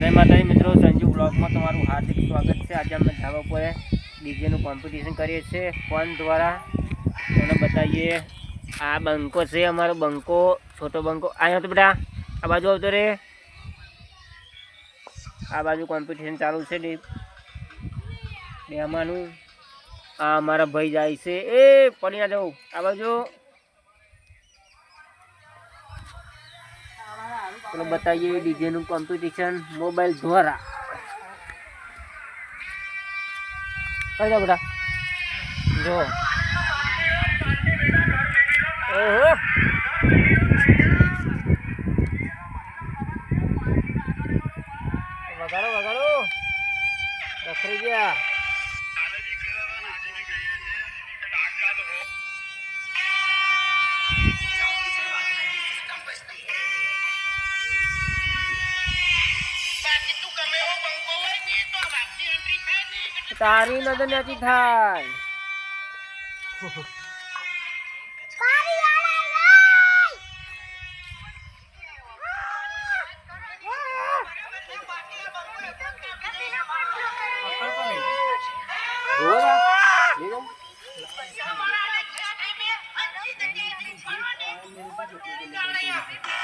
જય મિત્રો, સંજુ બ્લોગમાં તમારું હાર્દિક સ્વાગત છે. આજે અમે ધાબા પર ડીજેનું કોમ્પિટિશન કરીએ છીએ. ફોન દ્વારા તમને બતાવીએ, આ બંકો છે, અમારો બંકો, છોટો બંકો. અહીંયા તો બેટા, આ બાજુ આવતો રે. આ બાજુ કોમ્પિટિશન ચાલુ છે. ડેમાનું આ અમારા ભાઈ જાય છે. એ પડી ના જવું. આ બાજુ. ચલો બતાવીએ ડીજેનું કોમ્પિટિશન મોબાઈલ દ્વારા. કઈ બેટા? જો. ઓહો. વગાડો ગયા. તારી નજર નથી થાય Yeah.